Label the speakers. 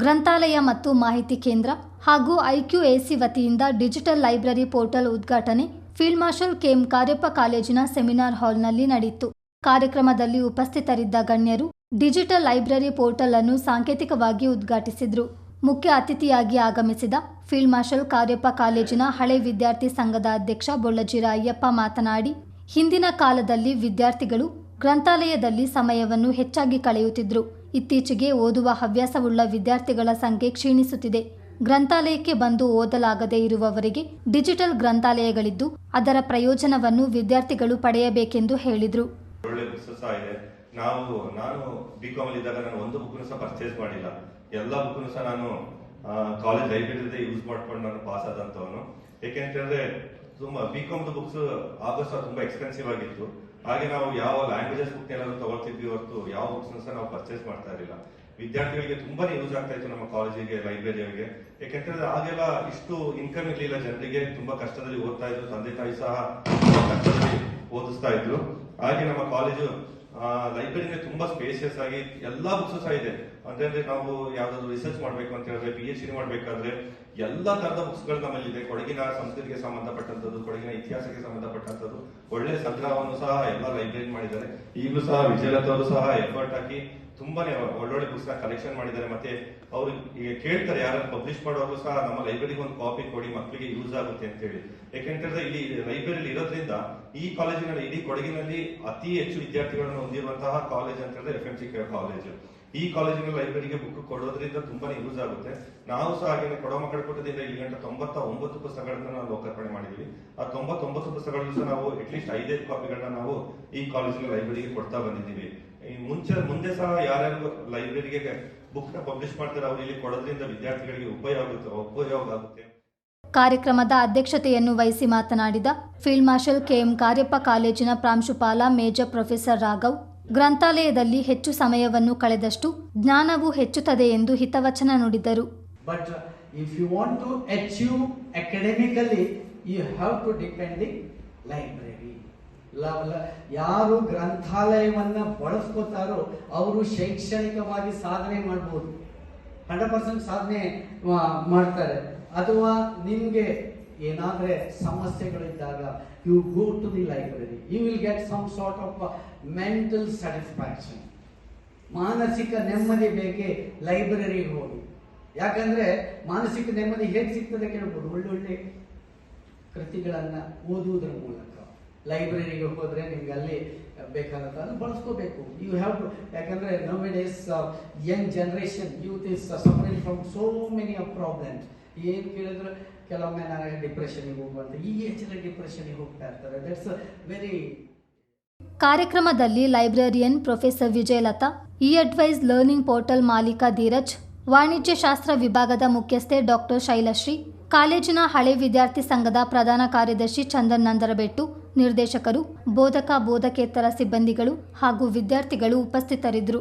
Speaker 1: ಗ್ರಂಥಾಲಯ ಮತ್ತು ಮಾಹಿತಿ ಕೇಂದ್ರ ಹಾಗೂ ಐಕ್ಯೂಎಸಿ ವತಿಯಿಂದ ಡಿಜಿಟಲ್ ಲೈಬ್ರರಿ ಪೋರ್ಟಲ್ ಉದ್ಘಾಟನೆ, ಫೀಲ್ಡ್ ಮಾರ್ಷಲ್ ಕೆಎಂ ಕಾರ್ಯಪ್ಪ ಕಾಲೇಜಿನ ಸೆಮಿನಾರ್ ಹಾಲ್ನಲ್ಲಿ ನಡೆಯಿತು. ಕಾರ್ಯಕ್ರಮದಲ್ಲಿ ಉಪಸ್ಥಿತರಿದ್ದ ಗಣ್ಯರು ಡಿಜಿಟಲ್ ಲೈಬ್ರರಿ ಪೋರ್ಟಲ್ ಅನ್ನು ಸಾಂಕೇತಿಕವಾಗಿ ಉದ್ಘಾಟಿಸಿದರು. ಮುಖ್ಯ ಅತಿಥಿಯಾಗಿ ಆಗಮಿಸಿದ ಫೀಲ್ಡ್ ಮಾರ್ಷಲ್ ಕಾರ್ಯಪ್ಪ ಕಾಲೇಜಿನ ಹಳೆ ವಿದ್ಯಾರ್ಥಿ ಸಂಘದ ಅಧ್ಯಕ್ಷ ಬೊಳ್ಳಜಿರ ಅಯ್ಯಪ್ಪ ಮಾತನಾಡಿ, ಹಿಂದಿನ ಕಾಲದಲ್ಲಿ ವಿದ್ಯಾರ್ಥಿಗಳು ಗ್ರಂಥಾಲಯದಲ್ಲಿ ಸಮಯವನ್ನು ಹೆಚ್ಚಾಗಿ ಕಳೆಯುತ್ತಿದ್ದರು ಇತ್ತೀಚೆಗೆ ಓದುವ ಹವ್ಯಾಸವುಳ್ಳ ವಿದ್ಯಾರ್ಥಿಗಳ ಸಂಖ್ಯೆ ಕ್ಷೀಣಿಸುತ್ತಿದೆ. ಗ್ರಂಥಾಲಯಕ್ಕೆ ಬಂದು ಓದಲಾಗದೇ ಇರುವವರಿಗೆ ಡಿಜಿಟಲ್ ಗ್ರಂಥಾಲಯಗಳಿದ್ದು, ಅದರ ಪ್ರಯೋಜನವನ್ನು ವಿದ್ಯಾರ್ಥಿಗಳು ಪಡೆಯಬೇಕೆಂದು ಹೇಳಿದರು.
Speaker 2: ಒಳ್ಳೆ ಬುಕ್ಸ್ ಇದೆ. ನಾವು, ನಾನು ಬಿ ಕಾಮ್ ಇದ್ದಾಗ ನಾನು ಒಂದು ಬುಕ್ನು ಸಹ ಪರ್ಚೇಸ್ ಮಾಡಿಲ್ಲ. ಎಲ್ಲ ಬುಕ್ನು ಸಹ ನಾನು ಕಾಲೇಜ್ ಲೈಬ್ರರಿದೇ ಯೂಸ್ ಮಾಡ್ಕೊಂಡು ನಾನು ಪಾಸ್ ಆದಂತವನು ಏಕೆಂತಂದ್ರೆ ತುಂಬಾ ಬಿ ಕಾಮ್ ಬುಕ್ಸ್ ಆಗಸ್ಟ್ ಸಹ ತುಂಬಾ ಎಕ್ಸ್ಪೆನ್ಸಿವ್ ಆಗಿತ್ತು. ಹಾಗೆ ನಾವು ಯಾವ ಲ್ಯಾಂಗ್ವೇಜಸ್ ಬುಕ್ ಏನಾದ್ರು ತಗೊಳ್ತಿದ್ವಿ ಹೊರತು ಯಾವ ಬುಕ್ಸ್ ಸಹ ನಾವು ಪರ್ಚೇಸ್ ಮಾಡ್ತಾ ಇರಲಿಲ್ಲ. ವಿದ್ಯಾರ್ಥಿಗಳಿಗೆ ತುಂಬಾನೇ ಯೂಸ್ ಆಗ್ತಾ ಇತ್ತು ನಮ್ಮ ಕಾಲೇಜಿಗೆ ಲೈಬ್ರರಿಯವರಿಗೆ ಯಾಕೆಂತಂದ್ರೆ ಆಗೆಲ್ಲ ಇಷ್ಟು ಇನ್ಕಮ್ ಇರಲಿಲ್ಲ, ಜನರಿಗೆ ತುಂಬಾ ಕಷ್ಟದಲ್ಲಿ ಓದ್ತಾ ಇದ್ರು, ತಂದೆ ತಾಯಿ ಸಹ ತುಂಬಾ ಕಷ್ಟದಲ್ಲಿ ಓದಿಸ್ತಾ ಇದ್ರು. ಹಾಗೆ ನಮ್ಮ ಕಾಲೇಜು ಲೈಬ್ರರಿನೇ ತುಂಬಾ ಸ್ಪೇಸಿಯಸ್ ಆಗಿ ಎಲ್ಲಾ ಬುಕ್ಸ್ ಸಹ ಇದೆ. ಅಂದ್ರೆ ನಾವು ಯಾವ್ದಾದ್ರು ರಿಸರ್ಚ್ ಮಾಡ್ಬೇಕು ಅಂತ ಹೇಳಿದ್ರೆ ಪಿ ಎಚ್ ಡಿ ಮಾಡ್ಬೇಕಾದ್ರೆ ಎಲ್ಲಾ ತರದ ಬುಕ್ಸ್ಗಳು ನಮ್ಮಲ್ಲಿ ಇದೆ ಕೊಡಗಿನ ಸಂಸ್ಕೃತಿಗೆ ಸಂಬಂಧಪಟ್ಟಂತದ್ದು ಕೊಡಗಿನ ಇತಿಹಾಸಕ್ಕೆ ಸಂಬಂಧಪಟ್ಟಂತದ್ದು ಒಳ್ಳೆ ಸಂಗ್ರಹವನ್ನು ಸಹ ಎಲ್ಲ ಲೈಬ್ರರಿ ಮಾಡಿದ್ದಾರೆ. ಈಗಲೂ ಸಹ ವಿಜಯಲತಾ ಸಹ ಎಫರ್ಟ್ ಹಾಕಿ ತುಂಬಾನೇ ಒಳ್ಳೊಳ್ಳೆ ಬುಕ್ಸ್ನ ಕಲೆಕ್ಷನ್ ಮಾಡಿದ್ದಾರೆ. ಮತ್ತೆ ಅವರು ಈಗ ಕೇಳ್ತಾರೆ ಯಾರು ಪಬ್ಲಿಷ್ ಮಾಡೋರು ಸಹ ನಮ್ಮ ಲೈಬ್ರರಿಗೆ ಒಂದು ಕಾಪಿ ಕೊಡಿ ಮಕ್ಕಳಿಗೆ ಯೂಸ್ ಆಗುತ್ತೆ ಅಂತ ಹೇಳಿ. ಯಾಕೆಂತಂದ್ರೆ ಇಲ್ಲಿ ಲೈಬ್ರರಿ ಈ ಕಾಲೇಜಿನಲ್ಲಿ ಇಡೀ ಕೊಡಗಿನಲ್ಲಿ ಅತಿ ಹೆಚ್ಚು ವಿದ್ಯಾರ್ಥಿಗಳನ್ನು ಹೊಂದಿರುವಂತಹ ಕಾಲೇಜ್ ಅಂತ ಹೇಳಿದ್ರೆ ಎಫ್ ಎಂ ಸಿ ಕಾಲೇಜು ಈ ಕಾಲೇಜಿನ ಲೈಬ್ರರಿಗೆ ಬುಕ್ ಕೊಡೋದ್ರಿಂದ ತುಂಬಾನೇ ಯೂಸ್ ಆಗುತ್ತೆ. ನಾವು ಸಹ ಹಾಗೆ ಕೊಡೋ ಮಕ್ಕಳ ಕೂಟದಿಂದ ಇಲ್ಲಿ ಗಂಟೆ ತೊಂಬತ್ತ ಒಂಬತ್ತು ಪುಸ್ತಕಗಳನ್ನ ನಾವು ಲೋಕಾರ್ಪಣೆ ಮಾಡಿದ್ವಿ. ಆ ತೊಂಬತ್ತೊಂಬತ್ತು ಪುಸ್ತಕಗಳನ್ನು ಸಹ ನಾವು ಅಟ್ಲೀಸ್ಟ್ ಐದೈದು ಕಾಪಿಗಳನ್ನ ನಾವು ಈ ಕಾಲೇಜಿನ ಲೈಬ್ರರಿಗೆ ಕೊಡ್ತಾ ಬಂದಿದ್ದೀವಿ. ಮುಂಚೆ, ಮುಂದೆ ಸಹ ಯಾರ್ಯಾರು ಲೈಬ್ರರಿಗೆ ಬುಕ್ನ ಪಬ್ಲಿಷ್ ಮಾಡ್ತಾರೆ ಅವ್ರು ಇಲ್ಲಿ ಕೊಡೋದ್ರಿಂದ ವಿದ್ಯಾರ್ಥಿಗಳಿಗೆ ಉಪಯೋಗ ಆಗುತ್ತೆ ಉಪಯೋಗ ಆಗುತ್ತೆ.
Speaker 1: ಕಾರ್ಯಕ್ರಮದ ಅಧ್ಯಕ್ಷತೆಯನ್ನು ವಹಿಸಿ ಮಾತನಾಡಿದ ಫೀಲ್ಡ್ ಮಾರ್ಷಲ್ ಕೆಎಂ ಕಾರ್ಯಪ್ಪ ಕಾಲೇಜಿನ ಪ್ರಾಂಶುಪಾಲ ಮೇಜರ್ ಪ್ರೊಫೆಸರ್ ರಾಘವ್, ಗ್ರಂಥಾಲಯದಲ್ಲಿ ಹೆಚ್ಚು ಸಮಯವನ್ನು ಕಳೆದಷ್ಟು ಜ್ಞಾನವು ಹೆಚ್ಚುತ್ತದೆ ಎಂದು ಹಿತವಚನ ನುಡಿದರು.
Speaker 3: ಯಾರು ಗ್ರಂಥಾಲಯವನ್ನ ಬಳಸ್ಕೋತಾರೋ ಅವರು ಶೈಕ್ಷಣಿಕವಾಗಿ ಸಾಧನೆ ಮಾಡಬಹುದು ಹಂಡ್ರೆಡ್ ಪರ್ಸೆಂಟ್ ಸಾಧನೆ ಮಾಡ್ತಾರೆ. ಅಥವಾ ನಿಮಗೆ ಏನಾದ್ರೆ ಸಮಸ್ಯೆಗಳಿದ್ದಾಗ you go to the library you will get some sort of mental satisfaction ಮಾನಸಿಕ ನೆಮ್ಮದಿ ಬೇಕೆ ಲೈಬ್ರರಿಗೆ ಹೋಗಿ. ಯಾಕಂದ್ರೆ ಮಾನಸಿಕ ನೆಮ್ಮದಿ ಹೇಗೆ ಸಿಗ್ತದೆ ಕೇಳ್ಬೋದು? ಒಳ್ಳೊಳ್ಳೆ ಕೃತಿಗಳನ್ನ ಓದುವುದರ ಮೂಲಕ. ಲೈಬ್ರರಿಗೆ ಹೋದ್ರೆ ನಿಮ್ಗೆ ಅಲ್ಲಿ ಬೇಕಾದಂತ ಬಳಸ್ಕೋಬೇಕು. ಯು ಹ್ಯಾವ್ ಟು ಯಾಕಂದ್ರೆ it is young generation youth is suffering from so many of problems ಏನ್ ಕೇಳಿದ್ರು ಕೆಲವೊಮ್ಮೆ ನನಗೆ ಡಿಪ್ರೆಷನ್ಗೆ ಹೋಗುವಂತ, ಈ ಏಜಲ್ಲಿ ಡಿಪ್ರೆಷನ್ಗೆ ಹೋಗ್ತಾ ಇರ್ತಾರೆ. ದಟ್ಸ್ ವೆರಿ
Speaker 1: ಕಾರ್ಯಕ್ರಮದಲ್ಲಿ librarian professor Vijayalatha e advise learning portal ಮಾಲೀಕ ಧೀರಜ್, ವಾಣಿಜ್ಯ ಶಾಸ್ತ್ರ ವಿಭಾಗದ ಮುಖ್ಯಸ್ಥೆ ಡಾಕ್ಟರ್ ಶೈಲಶ್ರೀ, ಕಾಲೇಜಿನ ಹಳೆ ವಿದ್ಯಾರ್ಥಿ ಸಂಘದ ಪ್ರಧಾನ ಕಾರ್ಯದರ್ಶಿ ಚಂದನ್ ನಂದರಬೆಟ್ಟು, ನಿರ್ದೇಶಕರು, ಬೋಧಕ, ಬೋಧಕೇತರ ಸಿಬ್ಬಂದಿಗಳು ಹಾಗೂ ವಿದ್ಯಾರ್ಥಿಗಳು ಉಪಸ್ಥಿತರಿದ್ದರು.